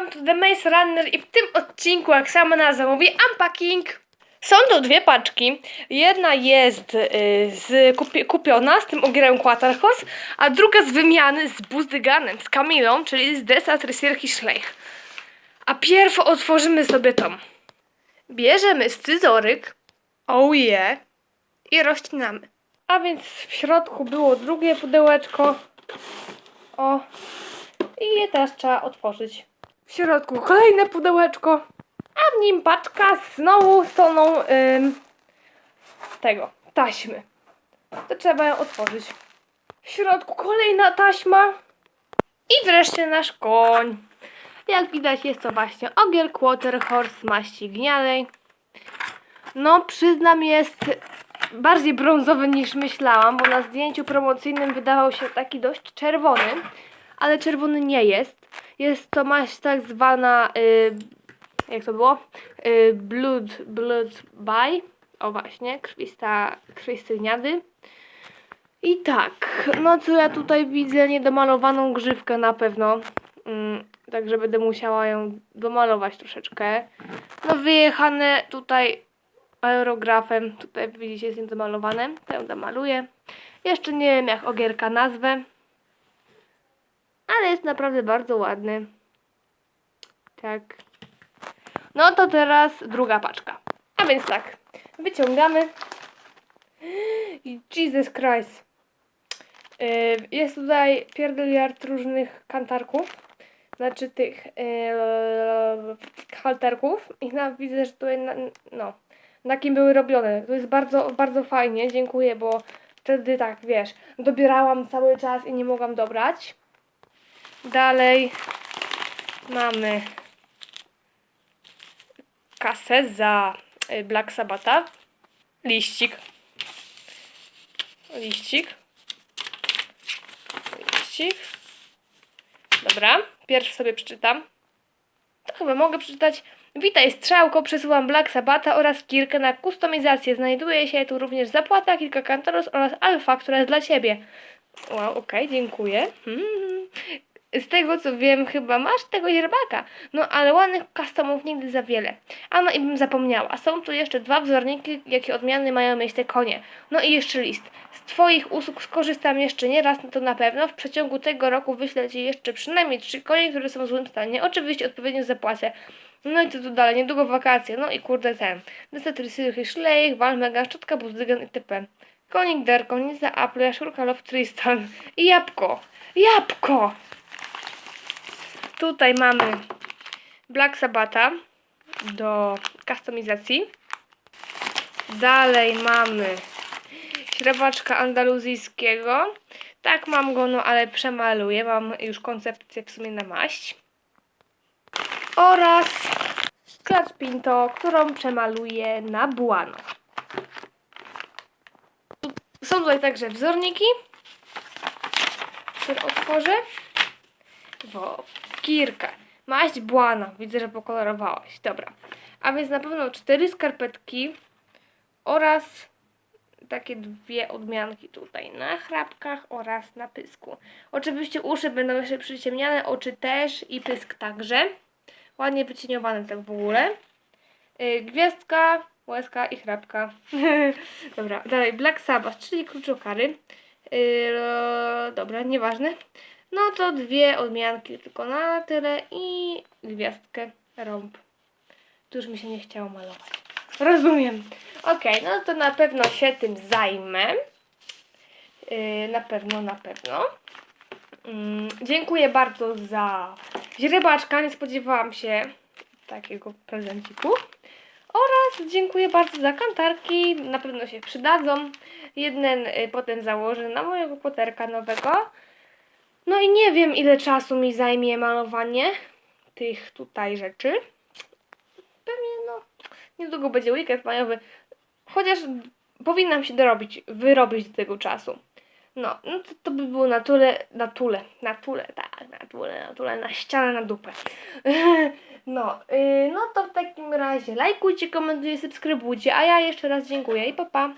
Welcome to the Maze Runner i w tym odcinku, jak sama nazwa mówi, unpacking. Są to dwie paczki. Jedna jest y, z, kupi, kupiona z tym ogierem Quaterhorse, a druga z wymiany z Buzdyganem, z Kamilą, czyli z Desat Resierch i Schleich. A pierw otworzymy sobie tą. Bierzemy scyzoryk, oh yeah, i rozcinamy. A więc w środku było drugie pudełeczko. O, i je teraz trzeba otworzyć. W środku kolejne pudełeczko, a w nim paczka znowu z toną ym, tego, taśmy. To trzeba ją otworzyć. W środku kolejna taśma i wreszcie nasz koń. Jak widać jest to właśnie ogier Quarter Horse maści gnianej. No przyznam jest bardziej brązowy niż myślałam, bo na zdjęciu promocyjnym wydawał się taki dość czerwony, ale czerwony nie jest. Jest to maść tak zwana, y, jak to było? Y, blood, blood by. O właśnie, krwista, krwisty gniady. I tak, no co ja tutaj widzę, niedomalowaną grzywkę na pewno. Mm, także będę musiała ją domalować troszeczkę. No wyjechane tutaj aerografem. Tutaj widzicie jest niedomalowane. To ją. Jeszcze nie wiem jak ogierka nazwę. Ale jest naprawdę bardzo ładny. Tak. No to teraz druga paczka. A więc tak. Wyciągamy. Jesus Christ. Yy, Jest tutaj pierdeliard różnych kantarków. Znaczy tych yy, halterków. I widzę, że tutaj na, no, na kim były robione. To jest bardzo, bardzo fajnie. Dziękuję, bo wtedy tak, wiesz, dobierałam cały czas i nie mogłam dobrać. Dalej mamy kasę za y, Black Sabbatha. Liścik. Liścik. Liścik. Dobra, pierwszy sobie przeczytam. To chyba mogę przeczytać. Witaj strzałko, przesyłam Black Sabbatha oraz kilkę na kustomizację. Znajduje się tu również zapłata, kilka kantoros oraz alfa, która jest dla ciebie. Wow, okej, dziękuję. Hmm. Z tego co wiem, chyba masz tego źrebaka. No ale ładnych customów nigdy za wiele. A no i bym zapomniała. Są tu jeszcze dwa wzorniki, jakie odmiany mają mieć te konie. No i jeszcze list. Z Twoich usług skorzystam jeszcze nie raz, to na pewno. W przeciągu tego roku wyślę Ci jeszcze przynajmniej trzy konie, które są w złym stanie. Oczywiście odpowiednio zapłacę. No i co tu dalej? Niedługo wakacje. No i kurde ten. Niestety Syrych Szlejch, Walmega, Szczotka, Buzdygan itp. Konik Der, Konica, Apple, Jaszurka, Love, Tristan i Jabłko. Jabłko! Tutaj mamy Black Sabbatha do kustomizacji. Dalej mamy śrebaczka andaluzyjskiego. Tak, mam go, no ale przemaluję. Mam już koncepcję w sumie na maść. Oraz klacz pinto, którą przemaluję na błano. Są tutaj także wzorniki, które otworzę. Wo, kirkę. Maść błana. Widzę, że pokolorowałaś. Dobra. A więc na pewno cztery skarpetki oraz takie dwie odmianki tutaj na chrapkach oraz na pysku. Oczywiście uszy będą jeszcze przyciemniane, oczy też i pysk także. Ładnie wycieniowane tak w ogóle. Yy, gwiazdka, łezka i chrapka. dobra, dalej Black Sabbath, czyli kruczokary. Yy, dobra, nieważne. No to dwie odmianki tylko na tyle i gwiazdkę rąb. Tu już mi się nie chciało malować. Rozumiem. Okej, no to na pewno się tym zajmę. Yy, na pewno, na pewno. Mm, dziękuję bardzo za źrebaczka. Nie spodziewałam się takiego prezenciku. Oraz dziękuję bardzo za kantarki. Na pewno się przydadzą. Jeden y, potem założę na mojego poterka nowego. No i nie wiem ile czasu mi zajmie malowanie tych tutaj rzeczy. Pewnie no niedługo będzie weekend majowy. Chociaż powinnam się dorobić, wyrobić do tego czasu. No, no to, to by było na tyle, na tule, na tule, tak, na tule, na tule, na ścianę, na dupę. No, yy, no to w takim razie lajkujcie, komentujcie, subskrybujcie, a ja jeszcze raz dziękuję i pa pa.